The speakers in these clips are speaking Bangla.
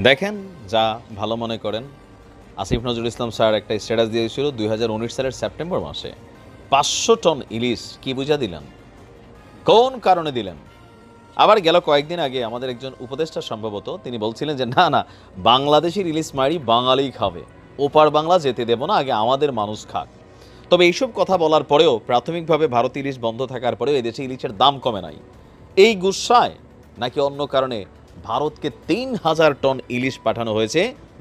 দেখেন যা ভালো মনে করেন। আসিফ নজরুল ইসলাম স্যার একটা স্ট্যাটাস দিয়েছিল দুই হাজার উনিশ সালের সেপ্টেম্বর মাসে। পাঁচশো টন ইলিশ কি বুঝা দিলেন? কোন কারণে দিলেন? আবার গেল কয়েকদিন আগে আমাদের একজন উপদেষ্টা সম্ভবত তিনি বলছিলেন যে, না না, বাংলাদেশের ইলিশ মারি বাঙালি খাবে। ওপার বাংলা যেতে দেব না, আগে আমাদের মানুষ খাক। তবে এইসব কথা বলার পরেও প্রাথমিকভাবে ভারত ইলিশ বন্ধ থাকার পরেও এদেশে ইলিশের দাম কমে নাই। এই গুসায় নাকি অন্য কারণে ভারতকে তিন হাজার টন ইলিশ পাঠানো হয়েছে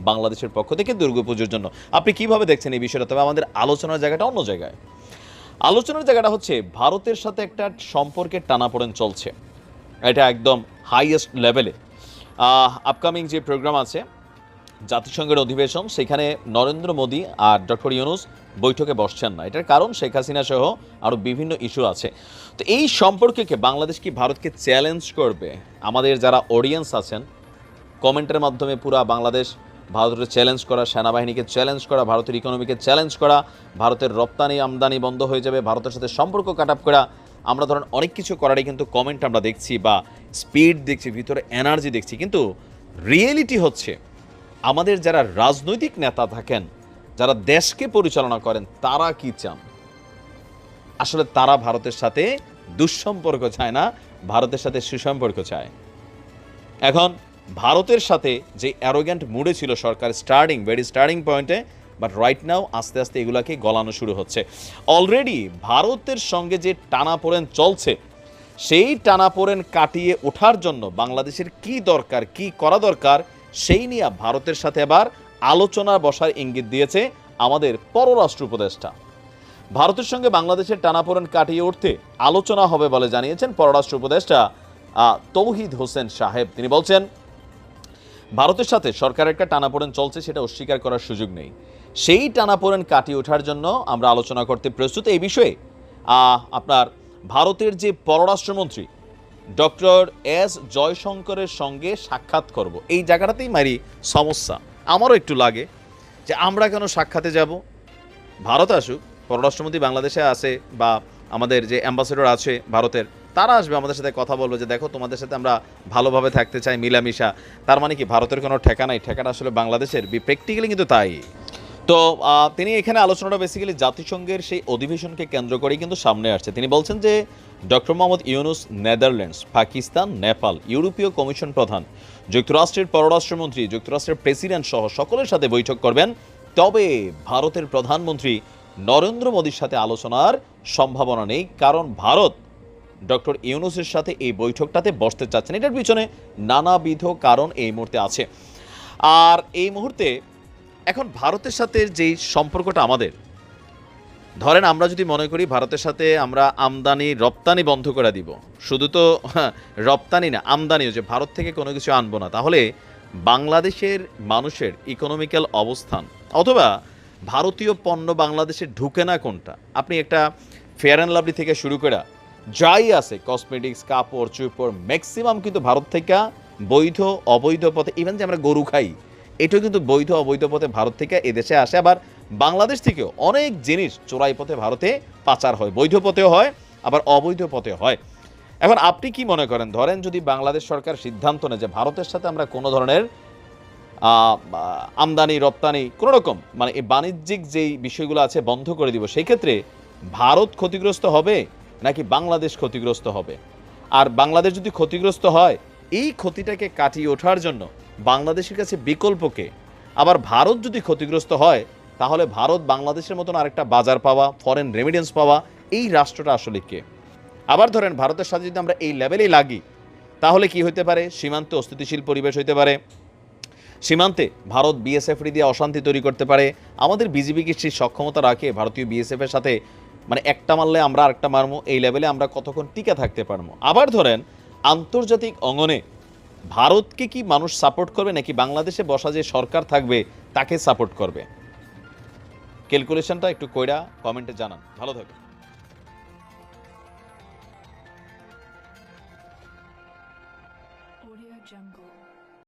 বাংলাদেশের পক্ষ থেকে দুর্গা পুজোর জন্য। আপনি কীভাবে দেখছেন এই বিষয়টা? তবে আমাদের আলোচনার জায়গাটা অন্য জায়গায়। আলোচনার জায়গাটা হচ্ছে, ভারতের সাথে একটা সম্পর্কের টানাপোড়েন চলছে। এটা একদম হাইয়েস্ট লেভেলে আপকামিং যে প্রোগ্রাম আছে জাতিসংঘের অধিবেশন, সেখানে নরেন্দ্র মোদী আর ডক্টর ইউনুস বৈঠকে বসছেন না। এটার কারণ শেখ হাসিনা সহ আরও বিভিন্ন ইস্যু আছে। তো এই সম্পর্ককে বাংলাদেশ কি ভারতকে চ্যালেঞ্জ করবে? আমাদের যারা অডিয়েন্স আছেন, কমেন্টের মাধ্যমে পুরা বাংলাদেশ ভারতের চ্যালেঞ্জ করা, সেনাবাহিনীকে চ্যালেঞ্জ করা, ভারতের ইকোনমিকে চ্যালেঞ্জ করা, ভারতের রপ্তানি আমদানি বন্ধ হয়ে যাবে, ভারতের সাথে সম্পর্ক কাট আপ করা। আমরা ধরেন অনেক কিছু করারই কিন্তু কমেন্ট আমরা দেখছি বা স্পিড দেখছি, ভিতরে এনার্জি দেখছি। কিন্তু রিয়েলিটি হচ্ছে আমাদের যারা রাজনৈতিক নেতা থাকেন, যারা দেশকে পরিচালনা করেন, তারা কি চান? আসলে তারা ভারতের সাথে দুঃসম্পর্ক চায় না, ভারতের সাথে সুসম্পর্ক চায়। এখন ভারতের সাথে যে অ্যারোগ্যান্ট মুডে ছিল সরকার স্টার্টিং ভেরি স্টার্টিং পয়েন্টে বাট রাইট নাও আস্তে আস্তে এগুলাকে গলানো শুরু হচ্ছে। অলরেডি ভারতের সঙ্গে যে টানাপোড়েন চলছে, সেই টানাপোড়েন কাটিয়ে ওঠার জন্য বাংলাদেশের কি দরকার, কি করা দরকার সেই নিয়ে ভারতের সাথে আবার আলোচনা বসার ইঙ্গিত দিয়েছে আমাদের পররাষ্ট্র উপদেষ্টা। ভারতের সঙ্গে বাংলাদেশের টানাপোড়েন কাটিয়ে উঠতে আলোচনা হবে বলে জানিয়েছেন পররাষ্ট্র উপদেষ্টা তৌহিদ হোসেন সাহেব। তিনি বলছেন, ভারতের সাথে সরকারের একটা টানাপোড়েন চলছে, সেটা অস্বীকার করার সুযোগ নেই। সেই টানাপোড়েন কাটিয়ে ওঠার জন্য আমরা আলোচনা করতে প্রস্তুত। এই বিষয়ে আপনার ভারতের যে পররাষ্ট্রমন্ত্রী ডক্টর এস জয়শঙ্করের সঙ্গে সাক্ষাৎ করব। এই জায়গাটাতেই মারি সমস্যা। আমারও একটু লাগে যে আমরা কেন সাক্ষাতে যাব? ভারত আসুক, পররাষ্ট্রমন্ত্রী বাংলাদেশে আছে বা আমাদের যে অ্যাম্বাসেডর আছে ভারতের, তারা আসবে আমাদের সাথে কথা বলবে যে দেখো তোমাদের সাথে আমরা ভালোভাবে থাকতে চাই, মিলামিশা। তার মানে কি ভারতের কোনো ঠেকা নাই? ঠেকাটা আসলে বাংলাদেশের প্র্যাকটিক্যালি কিন্তু তাই। তো তিনি এখানে আলোচনাটা বেসিক্যালি জাতিসংঘের সেই অধিবেশনকে কেন্দ্র করেই কিন্তু সামনে আসছে। তিনি বলছেন যে ডক্টর মোহাম্মদ ইউনুস নেদারল্যান্ডস পাকিস্তান নেপাল ইউরোপীয় কমিশন প্রধান, যুক্তরাষ্ট্রের পররাষ্ট্রমন্ত্রী, যুক্তরাষ্ট্রের প্রেসিডেন্ট সহ সকলের সাথে বৈঠক করবেন। তবে ভারতের প্রধানমন্ত্রী নরেন্দ্র মোদীর সাথে আলোচনার সম্ভাবনা নেই, কারণ ভারত ডক্টর ইউনুসের সাথে এই বৈঠকটাতে বসতে চাচ্ছেন এটার পিছনে নানাবিধ কারণ এই মুহূর্তে আছে। আর এই মুহূর্তে এখন ভারতের সাথে যেই সম্পর্কটা আমাদের ধরেন আমরা যদি মনে করি ভারতের সাথে আমরা আমদানি রপ্তানি বন্ধ করে দিব শুধু তো হ্যাঁ, রপ্তানি না আমদানিও যে ভারত থেকে কোনো কিছু আনব না তাহলে বাংলাদেশের মানুষের ইকোনমিক্যাল অবস্থান অথবা ভারতীয় পণ্য বাংলাদেশে ঢুকে না কোনটা আপনি একটা ফেয়ার অ্যান্ড লাভলি থেকে শুরু করে যাই আছে কসমেটিক্স কাপড় চুপড় ম্যাক্সিমাম কিন্তু ভারত থেকে বৈধ অবৈধ পথে ইভেন যে আমরা গরু খাই এটাও কিন্তু বৈধ, অবৈধ পথে ভারত থেকে এদেশে আসে। আবার বাংলাদেশ থেকেও অনেক জিনিস চোরাই পথে ভারতে পাচার হয়। বৈধ পথেও হয়, আবার অবৈধ পথে হয়। এখন আপনি কি মনে করেন? ধরেন যদি বাংলাদেশ সরকার সিদ্ধান্ত নেয় যে ভারতের সাথে আমরা কোনো ধরনের আমদানি, রপ্তানি কোনো রকম মানে এই বাণিজ্যিক যেই বিষয়গুলো আছে বন্ধ করে দিব সেই ক্ষেত্রে ভারত ক্ষতিগ্রস্ত হবে নাকি বাংলাদেশ ক্ষতিগ্রস্ত হবে? আর বাংলাদেশ যদি ক্ষতিগ্রস্ত হয়, এই ক্ষতিটাকে কাটিয়ে ওঠার জন্য বাংলাদেশের কাছে বিকল্পকে। আবার ভারত যদি ক্ষতিগ্রস্ত হয়, তাহলে ভারত বাংলাদেশের মতন আরেকটা বাজার পাওয়া ফরেন রেমিডেন্স পাওয়া, এই রাষ্ট্রটা আসলে কে? আবার ধরেন, ভারতের সাথে যদি আমরা এই লেভেলেই লাগি, তাহলে কি হতে পারে? সীমান্তে অস্থিতিশীল পরিবেশ হইতে পারে। সীমান্তে ভারত বিএসএফ দিয়ে অশান্তি তৈরি করতে পারে। আমাদের বিজিবি কি সেই সক্ষমতা রাখে ভারতীয় বিএসএফ এর সাথে। মানে একটা মারলে আমরা আরেকটা মারবো এই লেভেলে আমরা কতক্ষণ টিকে থাকতে পারব আবার ধরেন, আন্তর্জাতিক অঙ্গনে ভারতকে কি মানুষ সাপোর্ট করবে নাকি বাংলাদেশে বসা যে সরকার থাকবে, তাকে সাপোর্ট করবে? ক্যালকুলেশনটা একটু কইরা কমেন্টে জানান। ভালো থাকবেন।